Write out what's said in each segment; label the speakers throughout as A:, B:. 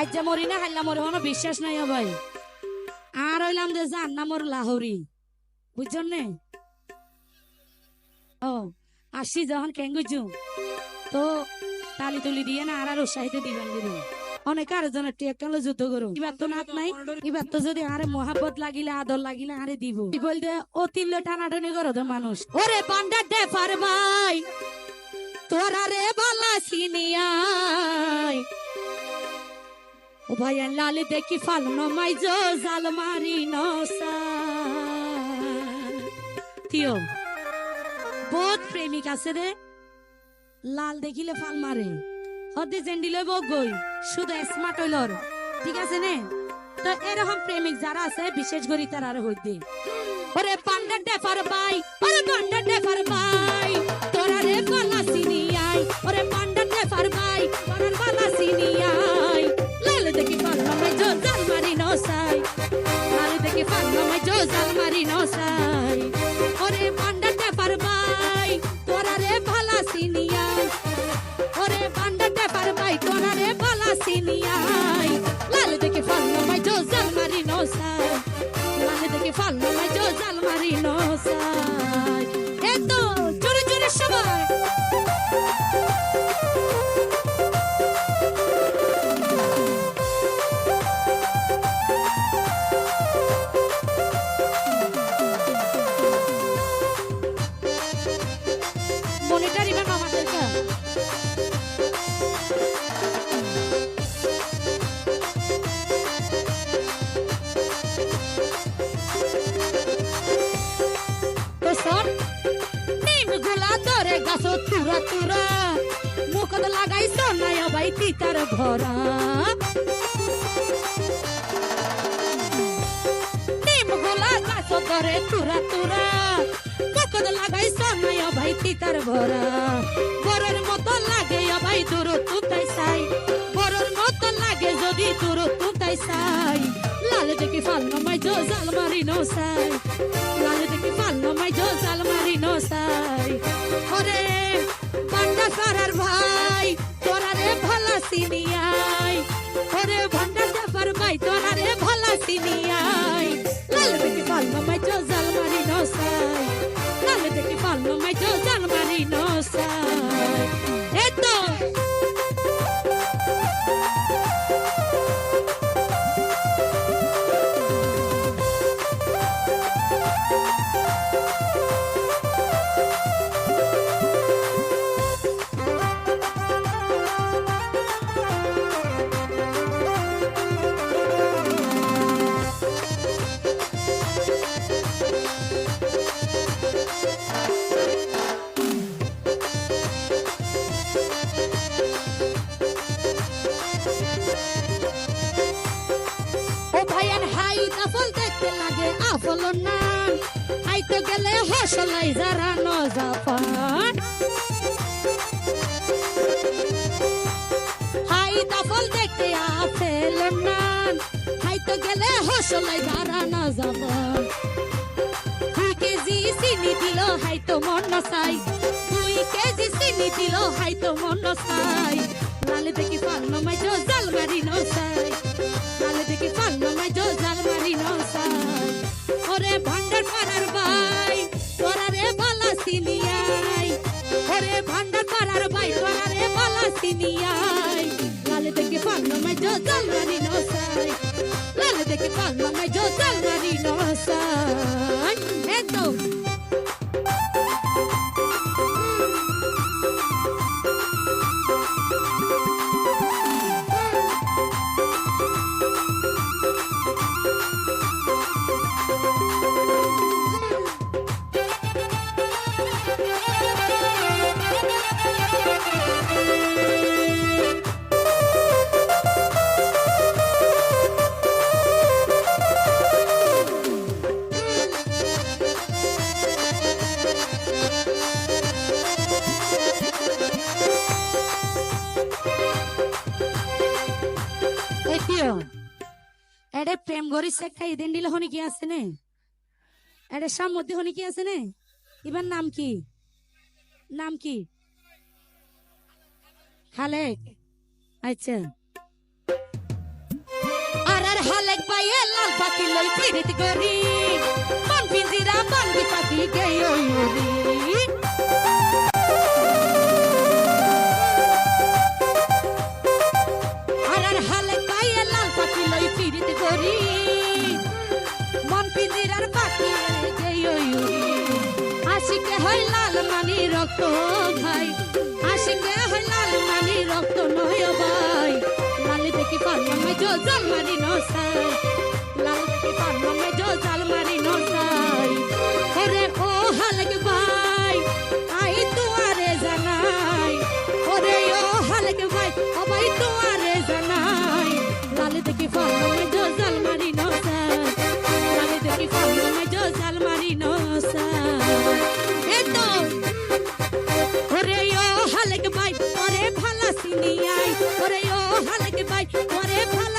A: আজ যে মরি না হাইলা মরে, কোনো বিশ্বাস নাই ভাই। আর হইলাম যে জান না মোর লাহরি। বুঝছেন? নে ও আসি যখন কেঙ্গুজু তো তালি তুলি দিয়ে না আর আর উৎসাহিত দিবেন দিদি অনেক আর জনের টেকালে যুদ্ধ করো এবার তো নাক নাই, এবার তো যদি আরে মহাব্বত লাগিলে, আদর লাগিলে, আরে দিব। বলতে, অতিল্য টানাটানি করো তো মানুষ। ওরে বান্ডার দে পার ভাই তোরা রে বালা ও ভাই লালে দেখি ফালনো মাই জো জাল মারি নসা। থিও, বহুত প্রেমিক আছে রে। লাল দেখিলে ফাল মারে। হতে জেন্ডিলে বগই শুধু স্মার্ট হইলর ঠিক আছে নে? তো এরকম প্রেমিক যারা আছে, বিশেষ করে তারা আর হইতে। ওরে পান্ডার ডেফার বাই ওরে পান্ডার ডেফার বাই তোরা রে পালা সিনিয়াই ওরে পান্ডার ডেফার বাই তোরার পালা সিনিয়াই দেখি পাল নামাই জো জাল মারি নসাই। ওরে পান্ডার ডেফার বাই তোরা রে পালা সিনিয়াই ওরে পান্ডার ডেফার বাই তোরা রে পালা সিনিয়াই লাল দেখি পাল নামাই জো জাল মারি নসাই। লাল দেখি পাল নামাই জো জাল মারি নসাই। এতো জোরে জোরে সবাই। তুরা তুরা। মুখত লাগাই সোনায় ভাই তিতার ভরা ধরে তুরা তুরা। মুখত লাগাই সোনায় ভাই তিতার ভরা বরের মতো লাগে ভাই দূর তুতাই সাই বরের মতো লাগে যদি দূর তুতাই সাই লাল দেখি ফাল নমাই জো জাল মারি নো সাই লাল দেখি ফাল নমাই জো জাল দেখি ফাল নমাই জো জাল মারি আফল না হাইতে গেলে হসলাই যারা ন জাপান হাই আফল দেখতে আফেল না হাইতে গেলে হসলাই যারা ন জাপান দুই কেজি চিনি দিল, হাইতো মন নসাই। দুই কেজি চিনি দিল, হাইতো মন নসাই। লালে দেখি পাল নমাই জাল মারি নসাই। পাড়ার ভাই তোরা রে বালা সিনিয়াই লালে দেখি পাল নমাই জাল মারি নসাই। লালে দেখি পাল নমাই জাল মারি নসাই। একদম দেখিও এডে প্রেম গরি সে দিলে হনি কি আছে নে? ইবার নাম কি? নাম কি? খালেক। আচ্ছা। আর আর হালেক পাইয়ে লাল পাখি লই পীড়িত গরি মন পিঞ্জিরা মন বিপাখি গেই ওই মানি রক্ত ভাই। হয় লাল নানি রক্ত নয় ভাই। লালি দেখি জো জাল মারি নসাই।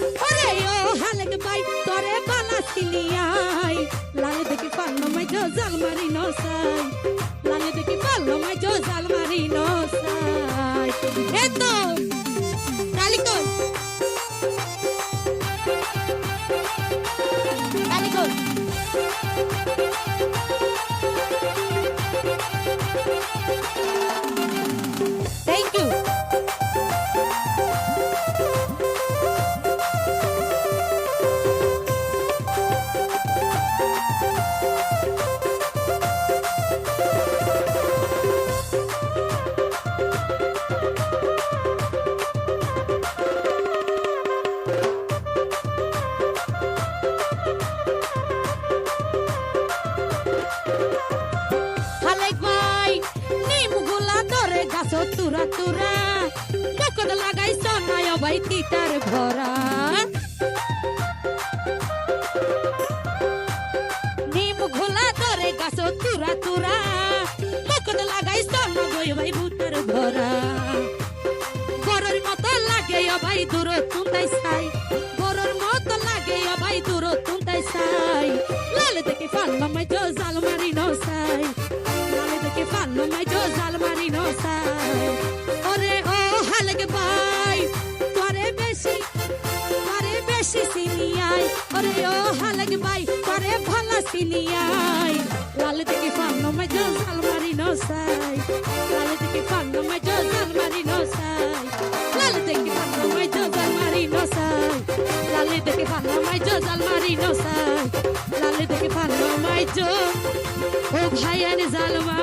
A: ওরে ও হালক ভাই, তোরে বালা সিনিয়াই লাগে দেখি পাল্লো মাই জো জাল মারি নসাই। লালে দেখি পাল্লো মাই জো জাল মারি তুরা তুরা মুখত লাগাই সনায় ভাই তিতার ভরা। নিম ঘোলা ধরে গাছ তুরা তুরা মুখত লাগাই সনা গই ভাই ভূতের ভরা। গরর মতো লাগে ভাই দূর তুন্দাই সাই গরর মতো লাগে ভাই দূর তুন্দাই সাই লাল দেখে ফাল্লা মাই জো জাল মারি নো সাই লাল দেখে ফাল্লা মাই জো জাল মারি নো ভালা সিনিয়াই লাল দেখে ফাল্লা মাই জো জাল মারি নো সাই লাল দেখে ফাল্লা মাই জো জাল মারি নো সাই লাল দেখে ফাল্লা মাই জো জাল মারি নো সাই লাল দেখে ফাল্লা মাই জো জাল মারি নো সাই লাল দেখে ফাল্লা মাই জো ও ভাইয়ার জাল মারি নো